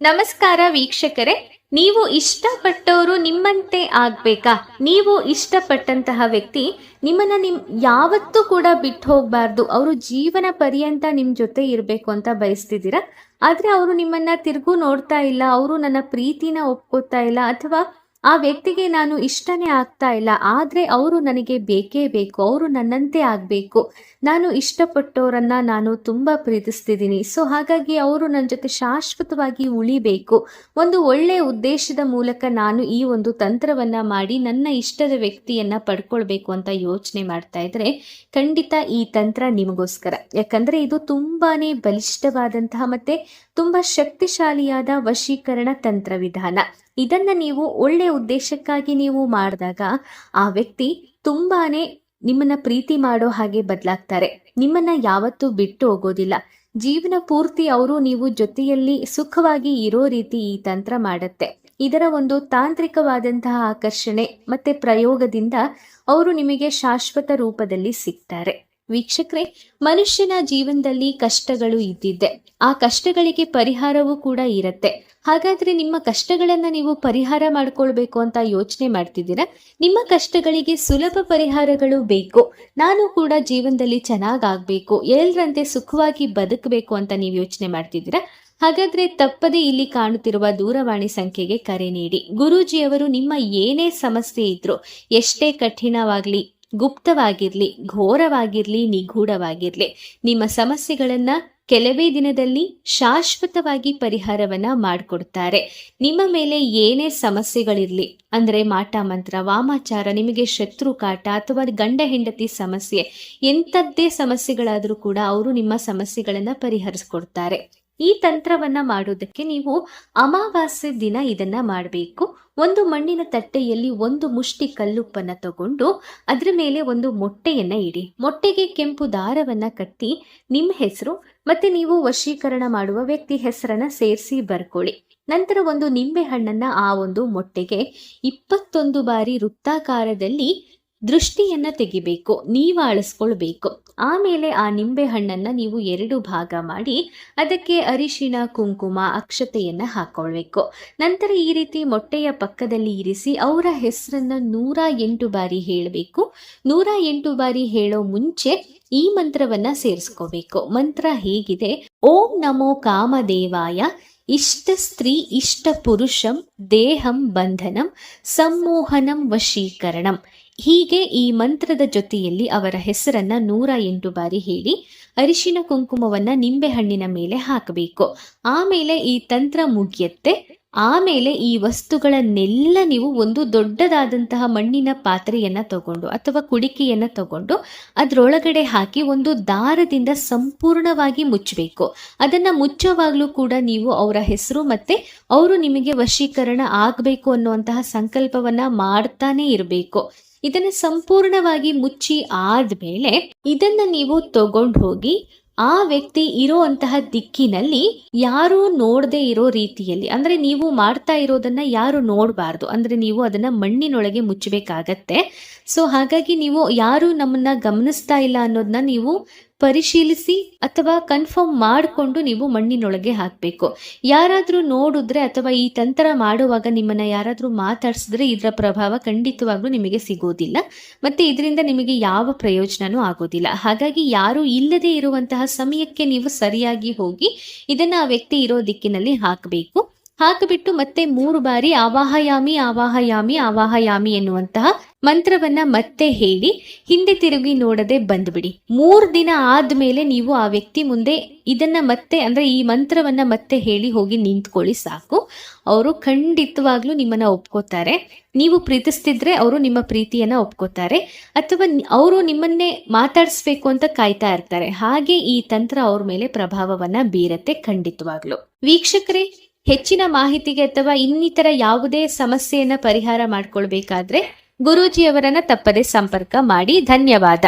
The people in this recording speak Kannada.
ನಮಸ್ಕಾರ ವೀಕ್ಷಕರೇ, ನೀವು ಇಷ್ಟಪಟ್ಟವರು ನಿಮ್ಮಂತೆ ಆಗ್ಬೇಕಾ? ನೀವು ಇಷ್ಟಪಟ್ಟಂತಹ ವ್ಯಕ್ತಿ ನಿಮ್ಮನ್ನ ನಿಮ್, ಯಾವತ್ತೂ ಕೂಡ ಬಿಟ್ಟು ಹೋಗ್ಬಾರ್ದು. ಅವರು ಜೀವನ ಪರ್ಯಂತ ನಿಮ್ ಜೊತೆ ಇರಬೇಕು ಅಂತ ಬಯಸ್ತಿದ್ದೀರಾ? ಆದ್ರೆ ಅವರು ನಿಮ್ಮನ್ನ ತಿರುಗು ನೋಡ್ತಾ ಇಲ್ಲ, ಅವರು ನನ್ನ ಪ್ರೀತಿನ ಒಪ್ಕೋತಾ ಇಲ್ಲ, ಅಥವಾ ಆ ವ್ಯಕ್ತಿಗೆ ನಾನು ಇಷ್ಟನೇ ಆಗ್ತಾ ಇಲ್ಲ, ಆದರೆ ಅವರು ನನಗೆ ಬೇಕೇ ಬೇಕು, ಅವರು ನನ್ನಂತೆ ಆಗಬೇಕು. ನಾನು ಇಷ್ಟಪಟ್ಟವರನ್ನ ನಾನು ತುಂಬ ಪ್ರೀತಿಸ್ತಿದ್ದೀನಿ. ಸೊ ಹಾಗಾಗಿ ಅವರು ನನ್ನ ಜೊತೆ ಶಾಶ್ವತವಾಗಿ ಉಳಿಬೇಕು. ಒಂದು ಒಳ್ಳೆಯ ಉದ್ದೇಶದ ಮೂಲಕ ನಾನು ಈ ಒಂದು ತಂತ್ರವನ್ನು ಮಾಡಿ ನನ್ನ ಇಷ್ಟದ ವ್ಯಕ್ತಿಯನ್ನು ಪಡ್ಕೊಳ್ಬೇಕು ಅಂತ ಯೋಚನೆ ಮಾಡ್ತಾ ಇದ್ರೆ ಖಂಡಿತ ಈ ತಂತ್ರ ನಿಮಗೋಸ್ಕರ. ಯಾಕಂದರೆ ಇದು ತುಂಬಾನೇ ಬಲಿಷ್ಠವಾದಂತಹ ಮತ್ತೆ ತುಂಬ ಶಕ್ತಿಶಾಲಿಯಾದ ವಶೀಕರಣ ತಂತ್ರ ವಿಧಾನ ಇದನ್ನ ನೀವು ಒಳ್ಳೆ ಉದ್ದೇಶಕ್ಕಾಗಿ ನೀವು ಮಾಡಿದಾಗ ಆ ವ್ಯಕ್ತಿ ತುಂಬಾನೇ ನಿಮ್ಮನ್ನ ಪ್ರೀತಿ ಮಾಡೋ ಹಾಗೆ ಬದಲಾಗ್ತಾರೆ. ನಿಮ್ಮನ್ನ ಯಾವತ್ತೂ ಬಿಟ್ಟು ಹೋಗೋದಿಲ್ಲ. ಜೀವನ ಪೂರ್ತಿ ಅವರು ನೀವು ಜೊತೆಯಲ್ಲಿ ಸುಖವಾಗಿ ಇರೋ ರೀತಿ ಈ ತಂತ್ರ ಮಾಡುತ್ತೆ. ಇದರ ಒಂದು ತಾಂತ್ರಿಕವಾದಂತಹ ಆಕರ್ಷಣೆ ಮತ್ತೆ ಪ್ರಯೋಗದಿಂದ ಅವರು ನಿಮಗೆ ಶಾಶ್ವತ ರೂಪದಲ್ಲಿ ಸಿಗ್ತಾರೆ. ವೀಕ್ಷಕರೇ, ಮನುಷ್ಯನ ಜೀವನದಲ್ಲಿ ಕಷ್ಟಗಳು ಇದ್ದಿದ್ದೆ. ಆ ಕಷ್ಟಗಳಿಗೆ ಪರಿಹಾರವೂ ಕೂಡ ಇರತ್ತೆ. ಹಾಗಾದ್ರೆ ನಿಮ್ಮ ಕಷ್ಟಗಳನ್ನ ನೀವು ಪರಿಹಾರ ಮಾಡ್ಕೊಳ್ಬೇಕು ಅಂತ ಯೋಚನೆ ಮಾಡ್ತಿದ್ದೀರಾ? ನಿಮ್ಮ ಕಷ್ಟಗಳಿಗೆ ಸುಲಭ ಪರಿಹಾರಗಳು ಬೇಕು. ನಾನು ಕೂಡ ಜೀವನದಲ್ಲಿ ಚೆನ್ನಾಗಾಗ್ಬೇಕು, ಎಲ್ಲರಂತೆ ಸುಖವಾಗಿ ಬದುಕಬೇಕು ಅಂತ ನೀವು ಯೋಚನೆ ಮಾಡ್ತಿದ್ದೀರಾ? ಹಾಗಾದ್ರೆ ತಪ್ಪದೇ ಇಲ್ಲಿ ಕಾಣುತ್ತಿರುವ ದೂರವಾಣಿ ಸಂಖ್ಯೆಗೆ ಕರೆ ನೀಡಿ. ಗುರೂಜಿಯವರು ನಿಮ್ಮ ಏನೇ ಸಮಸ್ಯೆ ಇದ್ರು, ಎಷ್ಟೇ ಕಠಿಣವಾಗ್ಲಿ ಗುಪ್ತವಾಗಿರ್ಲಿ, ಘೋರವಾಗಿರ್ಲಿ, ನಿಗೂಢವಾಗಿರ್ಲಿ. ನಿಮ್ಮ ಸಮಸ್ಯೆಗಳನ್ನ ಕೆಲವೇ ದಿನದಲ್ಲಿ ಶಾಶ್ವತವಾಗಿ ಪರಿಹಾರವನ್ನ ಮಾಡಿಕೊಡ್ತಾರೆ. ನಿಮ್ಮ ಮೇಲೆ ಏನೇ ಸಮಸ್ಯೆಗಳಿರಲಿ, ಅಂದ್ರೆ ಮಾಟ ಮಂತ್ರ, ವಾಮಾಚಾರ, ನಿಮಗೆ ಶತ್ರು ಕಾಟ ಅಥವಾ ಗಂಡ ಹೆಂಡತಿ ಸಮಸ್ಯೆ, ಎಂಥದ್ದೇ ಸಮಸ್ಯೆಗಳಾದರೂ ಕೂಡ ಅವರು ನಿಮ್ಮ ಸಮಸ್ಯೆಗಳನ್ನ ಪರಿಹರಿಸ್ಕೊಡ್ತಾರೆ. ಈ ತಂತ್ರವನ್ನ ಮಾಡೋದಕ್ಕೆ ನೀವು ಅಮಾವಾಸ್ಯೆ ದಿನ ಇದನ್ನ ಮಾಡಬೇಕು. ಒಂದು ಮಣ್ಣಿನ ತಟ್ಟೆಯಲ್ಲಿ ಒಂದು ಮುಷ್ಟಿ ಕಲ್ಲುಪ್ಪನ್ನ ತಗೊಂಡು ಅದರ ಮೇಲೆ ಒಂದು ಮೊಟ್ಟೆಯನ್ನ ಇಡಿ. ಮೊಟ್ಟೆಗೆ ಕೆಂಪು ದಾರವನ್ನ ಕಟ್ಟಿ ನಿಮ್ಮ ಹೆಸರು ಮತ್ತೆ ನೀವು ವಶೀಕರಣ ಮಾಡುವ ವ್ಯಕ್ತಿ ಹೆಸರನ್ನ ಸೇರಿಸಿ ಬರ್ಕೊಳ್ಳಿ. ನಂತರ ಒಂದು ನಿಂಬೆ ಹಣ್ಣನ್ನ ಆ ಒಂದು ಮೊಟ್ಟೆಗೆ ಇಪ್ಪತ್ತೊಂದು ಬಾರಿ ವೃತ್ತಾಕಾರದಲ್ಲಿ ದೃಷ್ಟಿಯನ್ನ ತೆಗಿಬೇಕು, ನೀವು ಅಳಿಸ್ಕೊಳ್ಬೇಕು ಆಮೇಲೆ ಆ ನಿಂಬೆ ಹಣ್ಣನ್ನು ನೀವು ಎರಡು ಭಾಗ ಮಾಡಿ ಅದಕ್ಕೆ ಅರಿಶಿಣ, ಕುಂಕುಮ, ಅಕ್ಷತೆಯನ್ನು ಹಾಕೊಳ್ಬೇಕು. ನಂತರ ಈ ರೀತಿ ಮೊಟ್ಟೆಯ ಪಕ್ಕದಲ್ಲಿ ಇರಿಸಿ ಅವರ ಹೆಸರನ್ನ ನೂರ ಎಂಟು ಬಾರಿ ಹೇಳಬೇಕು. ನೂರ ಎಂಟು ಬಾರಿ ಹೇಳೋ ಮುಂಚೆ ಈ ಮಂತ್ರವನ್ನ ಸೇರಿಸ್ಕೋಬೇಕು. ಮಂತ್ರ ಹೇಗಿದೆ, ಓಂ ನಮೋ ಕಾಮದೇವಾಯ ಇಷ್ಟ ಸ್ತ್ರೀ, ಇಷ್ಟ ಪುರುಷಂ, ದೇಹಂ ಬಂಧನಂ ಸಮ್ಮೋಹನಂ ವಶೀಕರಣಂ. ಹೀಗೆ ಈ ಮಂತ್ರದ ಜೊತೆಯಲ್ಲಿ ಅವರ ಹೆಸರನ್ನ ನೂರ ಎಂಟು ಬಾರಿ ಹೇಳಿ ಅರಿಶಿನ ಕುಂಕುಮವನ್ನ ನಿಂಬೆ ಹಣ್ಣಿನ ಮೇಲೆ ಹಾಕಬೇಕು. ಆಮೇಲೆ ಈ ತಂತ್ರ ಮುಗಿಯತ್ತೆ. ಆಮೇಲೆ ಈ ವಸ್ತುಗಳನ್ನೆಲ್ಲ ನೀವು ಒಂದು ದೊಡ್ಡದಾದಂತಹ ಮಣ್ಣಿನ ಪಾತ್ರೆಯನ್ನ ತಗೊಂಡು ಅಥವಾ ಕುಡಿಕೆಯನ್ನ ತಗೊಂಡು ಅದರೊಳಗಡೆ ಹಾಕಿ ಒಂದು ದಾರದಿಂದ ಸಂಪೂರ್ಣವಾಗಿ ಮುಚ್ಚಬೇಕು. ಅದನ್ನ ಮುಚ್ಚೋವಾಗ್ಲೂ ಕೂಡ ನೀವು ಅವರ ಹೆಸರು ಮತ್ತೆ ಅವರು ನಿಮಗೆ ವಶೀಕರಣ ಆಗಬೇಕು ಅನ್ನುವಂತಹ ಸಂಕಲ್ಪವನ್ನ ಮಾಡ್ತಾನೆ ಇರಬೇಕು. ಇದನ್ನು ಸಂಪೂರ್ಣವಾಗಿ ಮುಚ್ಚಿ ಆದ್ಮೇಲೆ ಇದನ್ನ ನೀವು ತಗೊಂಡು ಹೋಗಿ ಆ ವ್ಯಕ್ತಿ ಇರುವಂತಹ ದಿಕ್ಕಿನಲ್ಲಿ ಯಾರು ನೋಡದೆ ಇರೋ ರೀತಿಯಲ್ಲಿ, ಅಂದ್ರೆ ನೀವು ಮಾಡ್ತಾ ಇರೋದನ್ನ ಯಾರು ನೋಡಬಾರ್ದು, ಅಂದ್ರೆ ನೀವು ಅದನ್ನ ಮಣ್ಣಿನೊಳಗೆ ಮುಚ್ಚಬೇಕಾಗತ್ತೆ. ಸೊ ಹಾಗಾಗಿ ನೀವು ಯಾರು ನಮ್ಮನ್ನ ಗಮನಿಸ್ತಾ ಇಲ್ಲ ಅನ್ನೋದನ್ನ ನೀವು ಪರಿಶೀಲಿಸಿ ಅಥವಾ ಕನ್ಫರ್ಮ್ ಮಾಡಿಕೊಂಡು ನೀವು ಮಣ್ಣಿನೊಳಗೆ ಹಾಕಬೇಕು. ಯಾರಾದರೂ ನೋಡಿದ್ರೆ ಅಥವಾ ಈ ತಂತ್ರ ಮಾಡುವಾಗ ನಿಮ್ಮನ್ನು ಯಾರಾದರೂ ಮಾತಾಡಿಸಿದ್ರೆ ಇದರ ಪ್ರಭಾವ ಖಂಡಿತವಾಗ್ಲೂ ನಿಮಗೆ ಸಿಗೋದಿಲ್ಲ. ಮತ್ತು ಇದರಿಂದ ನಿಮಗೆ ಯಾವ ಪ್ರಯೋಜನನೂ ಆಗೋದಿಲ್ಲ. ಹಾಗಾಗಿ ಯಾರೂ ಇಲ್ಲದೆ ಇರುವಂತಹ ಸಮಯಕ್ಕೆ ನೀವು ಸರಿಯಾಗಿ ಹೋಗಿ ಇದನ್ನು ಆ ವ್ಯಕ್ತಿ ಇರೋ ದಿಕ್ಕಿನಲ್ಲಿ ಹಾಕಬೇಕು. ಹಾಕಿಬಿಟ್ಟು ಮತ್ತೆ ಮೂರು ಬಾರಿ ಆವಾಹಯಾಮಿ ಆವಾಹಯಾಮಿ ಆವಾಹಯಾಮಿ ಎನ್ನುವಂತಹ ಮಂತ್ರವನ್ನ ಮತ್ತೆ ಹೇಳಿ ಹಿಂದೆ ತಿರುಗಿ ನೋಡದೆ ಬಂದ್ಬಿಡಿ. ಮೂರ್ ದಿನ ಆದ್ಮೇಲೆ ನೀವು ಆ ವ್ಯಕ್ತಿ ಮುಂದೆ ಇದನ್ನ ಮತ್ತೆ ಅಂದ್ರೆ ಈ ಮಂತ್ರವನ್ನ ಮತ್ತೆ ಹೇಳಿ ಹೋಗಿ ನಿಂತ್ಕೊಳ್ಳಿ ಸಾಕು. ಅವರು ಖಂಡಿತವಾಗ್ಲೂ ನಿಮ್ಮನ್ನ ಒಪ್ಕೋತಾರೆ. ನೀವು ಪ್ರೀತಿಸ್ತಿದ್ರೆ ಅವರು ನಿಮ್ಮ ಪ್ರೀತಿಯನ್ನ ಒಪ್ಕೋತಾರೆ. ಅಥವಾ ಅವರು ನಿಮ್ಮನ್ನೇ ಮಾತಾಡಿಸ್ಬೇಕು ಅಂತ ಕಾಯ್ತಾ ಇರ್ತಾರೆ. ಹಾಗೆ ಈ ತಂತ್ರ ಅವ್ರ ಮೇಲೆ ಪ್ರಭಾವವನ್ನ ಬೀರತ್ತೆ ಖಂಡಿತವಾಗ್ಲು. ವೀಕ್ಷಕರೇ, ಹೆಚ್ಚಿನ ಮಾಹಿತಿಗೆ ಅಥವಾ ಇನ್ನಿತರ ಯಾವುದೇ ಸಮಸ್ಯೆಯನ್ನ ಪರಿಹಾರ ಮಾಡ್ಕೊಳ್ಬೇಕಾದ್ರೆ ಗುರೂಜಿಯವರನ್ನ ತಪ್ಪದೆ ಸಂಪರ್ಕ ಮಾಡಿ ಧನ್ಯವಾದ.